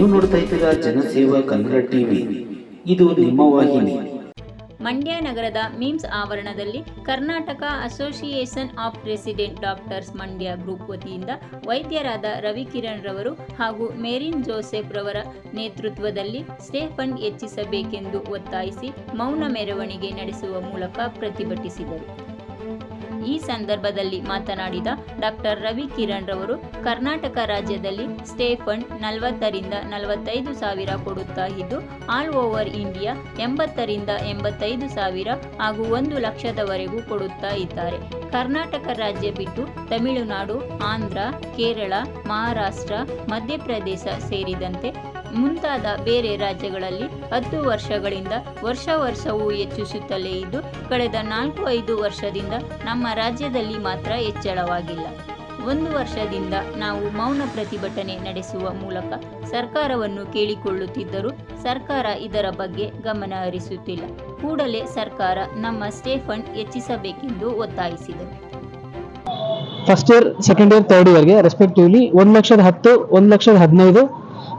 ನೀವು ನೋಡ್ತಾ ಇದ್ದೀರಾ ಜನಸೇವಾ ಕನ್ನಡ ಟಿವಿ. ಇದು ನಿಮ್ಮ ವಾಹಿನಿ. ಮಂಡ್ಯ ನಗರದ ಮೀಮ್ಸ್ ಆವರಣದಲ್ಲಿ Karnataka association of resident doctors Mandya group ವತಿಯಿಂದ ವೈದ್ಯರಾದ ರವಿಕಿರಣ್ ರವರು ಹಾಗೂ ಮೇರಿನ್ ಜೋಸೆಫ್ ರವರ ನೇತೃತ್ವದಲ್ಲಿ ಸ್ಟೇ ಫಂಡ್ ಹೆಚ್ಚಿಸಬೇಕೆಂದು ಒತ್ತಾಯಿಸಿ ಮೌನ ಮೆರವಣಿಗೆ ನಡೆಸುವ ಮೂಲಕ ಪ್ರತಿಭಟಿಸಿದರು. ಈ ಸಂದರ್ಭದಲ್ಲಿ ಮಾತನಾಡಿದ ಡಾಕ್ಟರ್ ರವಿ ಕಿರಣ್ ರವರು, ಕರ್ನಾಟಕ ರಾಜ್ಯದಲ್ಲಿ ಸ್ಟೇ ಫಂಡ್ ನಲವತ್ತರಿಂದ ನಲವತ್ತೈದು ಸಾವಿರ ಕೊಡುತ್ತಾ ಇದ್ದು, ಆಲ್ ಓವರ್ ಇಂಡಿಯಾ ಎಂಬತ್ತರಿಂದ ಎಂಬತ್ತೈದು ಸಾವಿರ ಹಾಗೂ ಒಂದು ಲಕ್ಷದವರೆಗೂ ಕೊಡುತ್ತಾ ಇದ್ದಾರೆ. ಕರ್ನಾಟಕ ರಾಜ್ಯ ಬಿಟ್ಟು ತಮಿಳುನಾಡು, ಆಂಧ್ರ, ಕೇರಳ, ಮಹಾರಾಷ್ಟ್ರ, ಮಧ್ಯಪ್ರದೇಶ ಸೇರಿದಂತೆ ಮುಂತಾದ ಬೇರೆ ರಾಜ್ಯಗಳಲ್ಲಿ ಹತ್ತು ವರ್ಷಗಳಿಂದ ವರ್ಷ ವರ್ಷವೂ ಹೆಚ್ಚಿಸುತ್ತಲೇ ಇದ್ದು, ಕಳೆದ ನಾಲ್ಕು ಐದು ವರ್ಷದಿಂದ ನಮ್ಮ ರಾಜ್ಯದಲ್ಲಿ ಮಾತ್ರ ಹೆಚ್ಚಳವಾಗಿಲ್ಲ. ಒಂದು ವರ್ಷದಿಂದ ನಾವು ಮೌನ ಪ್ರತಿಭಟನೆ ನಡೆಸುವ ಮೂಲಕ ಸರ್ಕಾರವನ್ನು ಕೇಳಿಕೊಳ್ಳುತ್ತಿದ್ದರೂ ಸರ್ಕಾರ ಇದರ ಬಗ್ಗೆ ಗಮನ ಹರಿಸುತ್ತಿಲ್ಲ. ಕೂಡಲೇ ಸರ್ಕಾರ ನಮ್ಮ ಸ್ಟೇ ಫಂಡ್ ಹೆಚ್ಚಿಸಬೇಕೆಂದು ಒತ್ತಾಯಿಸಿದೆ. First year second year third ಇಯರ್ಗೆ ರೆಸ್ಪೆಕ್ಟಿವ್ಲಿ ಒಂದು ಲಕ್ಷದ ಹತ್ತು, ಒಂದು ಲಕ್ಷದ ಹದಿನೈದು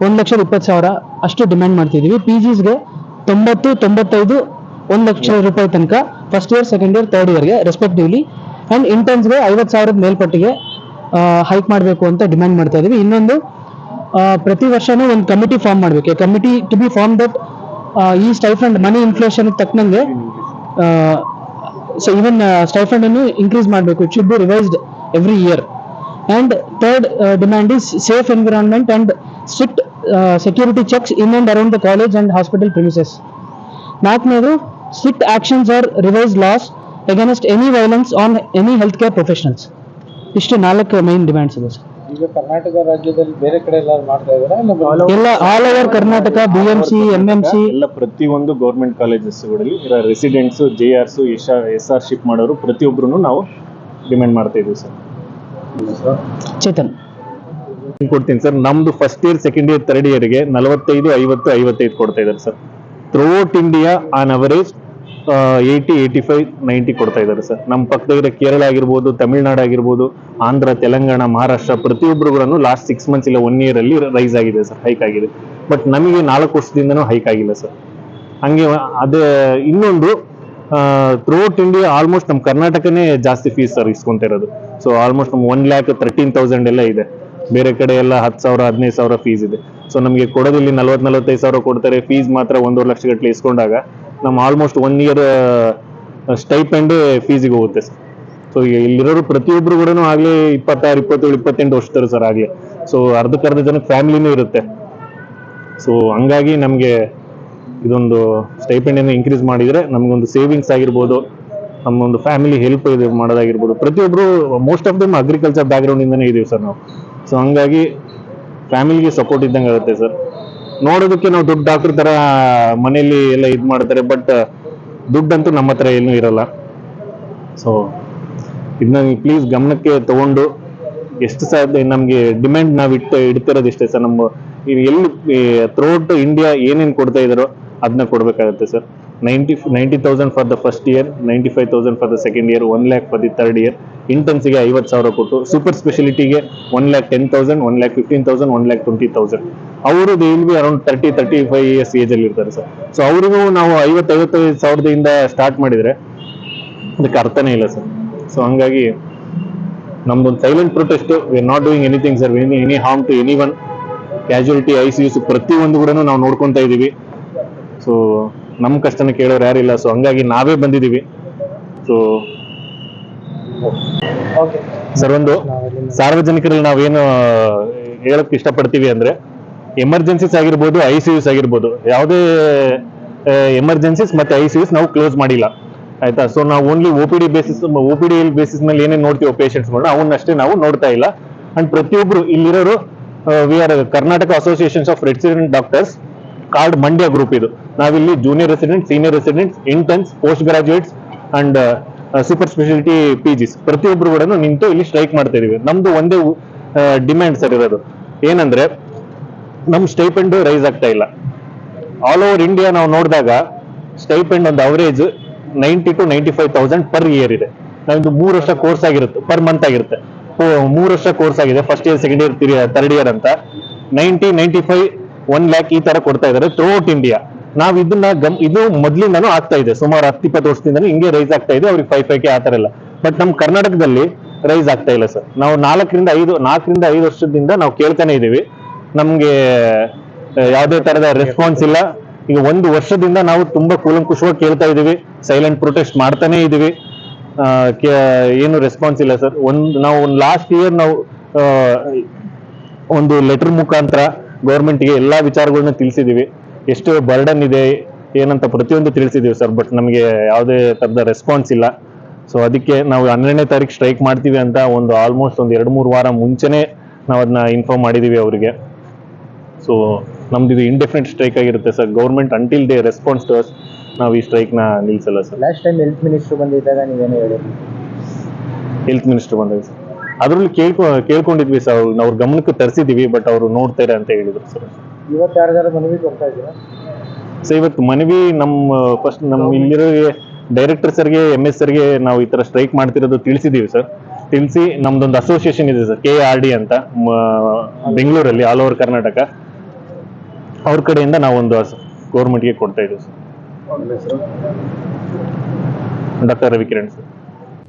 ಒಂದು ಲಕ್ಷದ ಇಪ್ಪತ್ತು ಸಾವಿರ ಅಷ್ಟು ಡಿಮ್ಯಾಂಡ್ ಮಾಡ್ತಿದ್ದೀವಿ ಪಿ ಜಿಸ್ಗೆ ತೊಂಬತ್ತು, ತೊಂಬತ್ತೈದು, ಒಂದು ಲಕ್ಷ ರೂಪಾಯಿ ತನಕ first year second year third ಇಯರ್ಗೆ ರೆಸ್ಪೆಕ್ಟಿವ್ಲಿ ಆ್ಯಂಡ್ ಇಂಟರ್ನ್ಸ್ಗೆ ಐವತ್ತು ಸಾವಿರದ ಮೇಲ್ಪಟ್ಟಿಗೆ ಹೈಕ್ ಮಾಡಬೇಕು ಅಂತ ಡಿಮ್ಯಾಂಡ್ ಮಾಡ್ತಾ ಇದ್ದೀವಿ ಇನ್ನೊಂದು ಪ್ರತಿ ವರ್ಷನೂ ಒಂದು ಕಮಿಟಿ ಫಾರ್ಮ್ ಮಾಡಬೇಕು. Committee to be form that ಈ ಸ್ಟೈಫಂಡ್ ಮನಿ ಇನ್ಫ್ಲೇಷನ್ ತಕ್ಕನಂಗೆ ಸೊ ಈವನ್ ಸ್ಟೈಫಂಡ್ ಅನ್ನು ಇನ್ಕ್ರೀಸ್ ಮಾಡಬೇಕು. It should be revised every year and third demand is safe environment and strict security checks in and around the college and hospital premises ನಾಲ್ಕನೇದು strict actions are revise laws against any violence on any health care professionals ಇಷ್ಟು ನಾಲ್ಕು main demands ಇದೆ sir ಈಗ ಕರ್ನಾಟಕ ರಾಜ್ಯದಲ್ಲಿ ಬೇರೆ ಕಡೆ ಎಲ್ಲ ಮಾಡ್ತಾ ಇದ್ದಾರೆ ಎಲ್ಲ all over Karnataka B M C M M C ಎಲ್ಲ ಪ್ರತಿಯೊಂದು ಗೌರ್ಮೆಂಟ್ ಕಾಲೇಜಸ್ಗಳಲ್ಲಿ ಇರೋ residents J Rs S R S R ship ಮಾಡೋರು ಪ್ರತಿಯೊಬ್ಬರು ನಾವು ಡಿಮ್ಯಾಂಡ್ ಮಾಡ್ತಾ ಇದ್ದೀವಿ ಸರ್ ಚೇತನ್. ಕೊಡ್ತೀನಿ ಸರ್. ನಮ್ದು first year second year third ಇಯರ್ಗೆ ನಲವತ್ತೈದು, ಐವತ್ತು, ಐವತ್ತೈದು ಕೊಡ್ತಾ ಇದ್ದಾರೆ sir. Throughout India on average eighty eighty five ninety ಕೊಡ್ತಾ ಇದ್ದಾರೆ ಸರ್. ನಮ್ಮ ಪಕ್ಕದಾಗಿರೋ ಕೇರಳ ಆಗಿರ್ಬೋದು, ತಮಿಳ್ನಾಡು ಆಗಿರ್ಬೋದು, ಆಂಧ್ರ, ತೆಲಂಗಾಣ, ಮಹಾರಾಷ್ಟ್ರ ಪ್ರತಿಯೊಬ್ಬರುಗಳನ್ನು ಲಾಸ್ಟ್ ಸಿಕ್ಸ್ ಮಂತ್ಸ್ ಇಲ್ಲ ಒನ್ ಇಯರ್ ಅಲ್ಲಿ ರೈಸ್ ಆಗಿದೆ ಸರ್ ಹೈಕ್ ಆಗಿದೆ. ಬಟ್ ನಮಗೆ ನಾಲ್ಕು ವರ್ಷದಿಂದನೂ ಹೈಕ್ ಆಗಿಲ್ಲ ಸರ್. ಹಂಗೆ ಅದೇ ಇನ್ನೊಂದು ಥ್ರೂಔಟ್ ಇಂಡಿಯಾ ಆಲ್ಮೋಸ್ಟ್ ನಮ್ಮ ಕರ್ನಾಟಕನೇ ಜಾಸ್ತಿ ಫೀಸ್ ಸರ್ ಇಸ್ಕೊಂತ ಇರೋದು. ಸೊ ಆಲ್ಮೋಸ್ಟ್ ನಮ್ಮ ಒನ್ ಲ್ಯಾಕ್ ತರ್ಟೀನ್ ತೌಸಂಡ್ ಎಲ್ಲ ಇದೆ. ಬೇರೆ ಕಡೆ ಎಲ್ಲ ಹತ್ತು ಸಾವಿರ, ಹದಿನೈದು ಸಾವಿರ ಫೀಸ್ ಇದೆ. ಸೊ ನಮಗೆ ಕೊಡೋದಿಲ್ಲಿ ನಲ್ವತ್ತು ನಲ್ವತ್ತೈದು ಸಾವಿರ ಕೊಡ್ತಾರೆ. ಫೀಸ್ ಮಾತ್ರ ಒಂದೂವರೆ ಲಕ್ಷ ಗಟ್ಟಲೆ ಇಸ್ಕೊಂಡಾಗ ನಮ್ಮ ಆಲ್ಮೋಸ್ಟ್ ಒನ್ ಇಯರ್ ಸ್ಟೈಪೆಂಡ್ ಫೀಸಿಗೆ ಹೋಗುತ್ತೆ ಸರ್ ಸೊ ಇಲ್ಲಿರೋರು ಪ್ರತಿಯೊಬ್ರು ಕೂಡ ಆಗ್ಲಿ ಇಪ್ಪತ್ತಾರು, ಇಪ್ಪತ್ತೇಳು, ಇಪ್ಪತ್ತೆಂಟು ವರ್ಷದವರು ಸರ್ ಆಗ್ಲಿ. ಸೊ ಅರ್ಧಕ್ಕರ್ಧ ಜನ ಫ್ಯಾಮಿಲಿನೂ ಇರುತ್ತೆ. ಸೊ ಹಂಗಾಗಿ ನಮಗೆ ಇದೊಂದು ಸ್ಟೈಪೆಂಡ್ ಅನ್ನು ಇನ್ಕ್ರೀಸ್ ಮಾಡಿದ್ರೆ ನಮಗೊಂದು ಸೇವಿಂಗ್ಸ್ ಆಗಿರ್ಬೋದು ನಮ್ಮೊಂದು ಫ್ಯಾಮಿಲಿ ಹೆಲ್ಪ್ ಇದು, ಮಾಡೋದಾಗಿರ್ಬೋದು. ಪ್ರತಿಯೊಬ್ಬರು most of them agriculture background ಇಂದನೇ ಇದೀವಿ ಸರ್ ನಾವು. ಸೊ ಹಂಗಾಗಿ ಫ್ಯಾಮಿಲಿಗೆ ಸಪೋರ್ಟ್ ಇದ್ದಂಗೆ ಆಗುತ್ತೆ ಸರ್. ನೋಡೋದಕ್ಕೆ ನಾವು ದುಡ್ಡು ಡಾಕ್ಟ್ರ್ ಥರ ಮನೆಯಲ್ಲಿ ಎಲ್ಲ ಇದು ಮಾಡ್ತಾರೆ ಬಟ್ ದುಡ್ಡಂತೂ ನಮ್ಮ ಹತ್ರ ಏನೂ ಇರಲ್ಲ. ಸೊ ಇದನ್ನ ಪ್ಲೀಸ್ ಗಮನಕ್ಕೆ ತಗೊಂಡು ಎಷ್ಟು ಸಾಧ್ಯ ನಮಗೆ ಡಿಮ್ಯಾಂಡ್ ನಾವು ಇಟ್ಟು ಇಡ್ತಿರೋದು ಇಷ್ಟೇ ಸರ್. ನಮ್ಮ ಎಲ್ಲಿ ಥ್ರೂಔಟ್ ಇಂಡಿಯಾ ಏನೇನು ಕೊಡ್ತಾ ಇದ್ದಾರೋ ಅದನ್ನ ಕೊಡಬೇಕಾಗುತ್ತೆ sir. Ninety ninety thousand for the first year ninety five thousand for the second year one lakh for the third year ಇಂಟರ್ನ್ಸ್ಗೆ ಐವತ್ತು ಸಾವಿರ ಕೊಟ್ಟು super ಸ್ಪೆಷಾಲಿಟಿಗೆ one lakh ten thousand one lakh fifteen thousand one lakh twenty thousand ಅವರು they be around thirty thirty five years ಏಜಲ್ಲಿ ಇರ್ತಾರೆ sir so ಅವರಿಗೂ ನಾವು ಐವತ್ತು, ಐವತ್ತೈದು ಸಾವಿರದಿಂದ ಸ್ಟಾರ್ಟ್ ಮಾಡಿದರೆ ಅದಕ್ಕೆ ಅರ್ಥನೇ ಇಲ್ಲ ಸರ್ ಸೊ ಹಂಗಾಗಿ ನಮ್ದೊಂದು silent protest we are not doing anything sir any any harm to any one casualty I C Us ಪ್ರತಿಯೊಂದು ಕೂಡ ನಾವು ನೋಡ್ಕೊತಾ ಇದ್ದೀವಿ ಸೊ ನಮ್ಮ ಕಷ್ಟನ ಕೇಳೋರು ಯಾರಿಲ್ಲ ಸೊ ಹಂಗಾಗಿ ನಾವೇ ಬಂದಿದ್ದೀವಿ ಸೊ ಸರ್ ಒಂದು ಸಾರ್ವಜನಿಕರಲ್ಲಿ ನಾವೇನು ಹೇಳಕ್ ಇಷ್ಟಪಡ್ತೀವಿ ಅಂದ್ರೆ ಎಮರ್ಜೆನ್ಸೀಸ್ ಆಗಿರ್ಬೋದು ಐ ಸಿ ಯುಸ್ ಆಗಿರ್ಬೋದು ಯಾವುದೇ ಎಮರ್ಜೆನ್ಸೀಸ್ ಮತ್ತೆ ಐ ಸಿ ಯುಸ್ ನಾವು ಕ್ಲೋಸ್ ಮಾಡಿಲ್ಲ. ಆಯ್ತಾ? ಸೊ ನಾವು only O P D basis O P D basis ಮೇಲೆ ಏನೇನು ನೋಡ್ತೀವಿ ಪೇಷಂಟ್ಸ್ಗಳನ್ನ ಅವನ್ನಷ್ಟೇ ನಾವು ನೋಡ್ತಾ ಇಲ್ಲ. ಅಂಡ್ ಪ್ರತಿಯೊಬ್ರು ಇಲ್ಲಿರೋರು we are Karnataka associations of resident doctors card Mandya group ಇದು. ನಾವಿಲ್ಲಿ junior resident senior residents interns post graduates and super speciality P Gs ಪ್ರತಿಯೊಬ್ಬರು ಕೂಡ ನಿಂತು ಇಲ್ಲಿ ಸ್ಟ್ರೈಕ್ ಮಾಡ್ತಾ ಇದೀವಿ ನಮ್ದು ಒಂದೇ ಡಿಮ್ಯಾಂಡ್ ಸರ್ ಇರೋದು. ಏನಂದ್ರೆ, ನಮ್ ಸ್ಟೈಪೆಂಡ್ ರೈಸ್ ಆಗ್ತಾ ಇಲ್ಲ. ಆಲ್ ಓವರ್ ಇಂಡಿಯಾ ನಾವು ನೋಡಿದಾಗ ಸ್ಟೈಪೆಂಡ್ ಒಂದು average ninety to ninety five thousand per year ಇದೆ. ನಮ್ದು ಮೂರು ವರ್ಷ ಕೋರ್ಸ್ ಆಗಿರುತ್ತೆ ಪರ್ ಮಂತ್ ಆಗಿರುತ್ತೆ. ಮೂರು ವರ್ಷ ಕೋರ್ಸ್ ಆಗಿದೆ first year second year third year ಅಂತ. Ninety ninety five one lakh ಈ ತರ ಕೊಡ್ತಾ ಇದ್ದಾರೆ ಥ್ರೂಔಟ್ ಇಂಡಿಯಾ ನಾವ್ ಇದನ್ನ ಗಮ್, ಇದು ಮೊದ್ಲಿಂದಾನು ಆಗ್ತಾ ಇದೆ. ಸುಮಾರು ಹತ್ತು, ಇಪ್ಪತ್ತು ವರ್ಷದಿಂದಾನು ಹಿಂಗೆ ರೈಸ್ ಆಗ್ತಾ ಇದೆ. ಅವ್ರಿಗೆ ಫೈವ್ ಫೈವ್ ಕೆ ಆ ತರ ಎಲ್ಲ ಬಟ್ ನಮ್ ಕರ್ನಾಟಕದಲ್ಲಿ ರೈಸ್ ಆಗ್ತಾ ಇಲ್ಲ ಸರ್. ನಾವು ನಾಲ್ಕರಿಂದ ಐದು ನಾಲ್ಕರಿಂದ ಐದು ವರ್ಷದಿಂದ ನಾವು ಕೇಳ್ತಾನೆ ಇದೀವಿ. ನಮ್ಗೆ ಯಾವುದೇ ತರದ ರೆಸ್ಪಾನ್ಸ್ ಇಲ್ಲ. ಈಗ ಒಂದು ವರ್ಷದಿಂದ ನಾವು ತುಂಬಾ ಕೂಲಂಕುಷವಾಗಿ ಕೇಳ್ತಾ ಇದೀವಿ. ಸೈಲೆಂಟ್ ಪ್ರೊಟೆಸ್ಟ್ ಮಾಡ್ತಾನೆ ಇದೀವಿ. ಏನು ರೆಸ್ಪಾನ್ಸ್ ಇಲ್ಲ ಸರ್. ಒಂದು, ನಾವು ಒಂದು ಲಾಸ್ಟ್ ಇಯರ್ ನಾವು ಒಂದು ಲೆಟರ್ ಮುಖಾಂತರ ಗೌರ್ಮೆಂಟ್ಗೆ ಎಲ್ಲಾ ವಿಚಾರಗಳನ್ನ ತಿಳಿಸಿದೀವಿ. ಎಷ್ಟು ಬರ್ಡನ್ ಇದೆ ಏನಂತ ಪ್ರತಿಯೊಂದು ತಿಳಿಸಿದ್ದೀವಿ ಸರ್ ಬಟ್ ನಮಗೆ ಯಾವುದೇ ತರದ ರೆಸ್ಪಾನ್ಸ್ ಇಲ್ಲ. ಸೊ ಅದಕ್ಕೆ ನಾವು ಹನ್ನೆರಡನೇ ತಾರೀಕು ಸ್ಟ್ರೈಕ್ ಮಾಡ್ತೀವಿ ಅಂತ ಒಂದು ಆಲ್ಮೋಸ್ಟ್ ಒಂದು ಎರಡು ಮೂರು ವಾರ ಮುಂಚೆನೆ ನಾವು ಅದನ್ನ ಇನ್ಫಾರ್ಮ್ ಮಾಡಿದೀವಿ ಅವರಿಗೆ. ಸೊ ನಮ್ದು ಇದು ಇಂಡೆಫಿನೆಟ್ ಸ್ಟ್ರೈಕ್ ಆಗಿರುತ್ತೆ sir government until they response to us ನಾವು ಈ ಸ್ಟ್ರೈಕ್ನ ನಿಲ್ಸಲ್ಲ sir last time health minister ಬಂದಿದ್ದಾಗ ನೀವೇನು ಹೇಳಿದ್ರಿ? ಹೆಲ್ತ್ ಮಿನಿಸ್ಟರ್ ಬಂದಾಗ ಸರ್ ಅದರಲ್ಲಿ ಕೇಳ್ಕೊ ಕೇಳ್ಕೊಂಡಿದ್ವಿ ಸರ್ ಅವ್ರು ಅವ್ರ ಗಮನಕ್ಕೆ ತರಿಸಿದ್ದೀವಿ ಬಟ್ ಅವರು ನೋಡ್ತಾರೆ ಅಂತ ಹೇಳಿದ್ರು ಸರ್ ಇವತ್ತು ಯಾರ್ದಾರ ಮನವಿ ಕೊಡ್ತಾ ಇದ್ದೀರಾ? ಸೊ ಇವತ್ತು ಮನವಿ ನಮ್ಮ ಫಸ್ಟ್ ನಮ್ಮ ಇಲ್ಲಿರೋ ಡೈರೆಕ್ಟರ್ ಸರ್ಗೆ ಎಂ ಎಸ್ ಸರ್ಗೆ ನಾವು ಈ ತರ ಸ್ಟ್ರೈಕ್ ಮಾಡ್ತಿರೋದು ತಿಳಿಸಿದೀವಿ ಸರ್. ತಿಳಿಸಿ ನಮ್ದೊಂದು ಅಸೋಸಿಯೇಷನ್ ಇದೆ ಸರ್ ಕೆ ಆರ್ ಡಿ ಅಂತ ಬೆಂಗಳೂರಲ್ಲಿ ಆಲ್ ಓವರ್ ಕರ್ನಾಟಕ. ಅವ್ರ ಕಡೆಯಿಂದ ನಾವೊಂದು ಗೌರ್ಮೆಂಟ್ಗೆ ಕೊಡ್ತಾ ಇದ್ದೀವಿ sir. Doctor Ravikiran sir.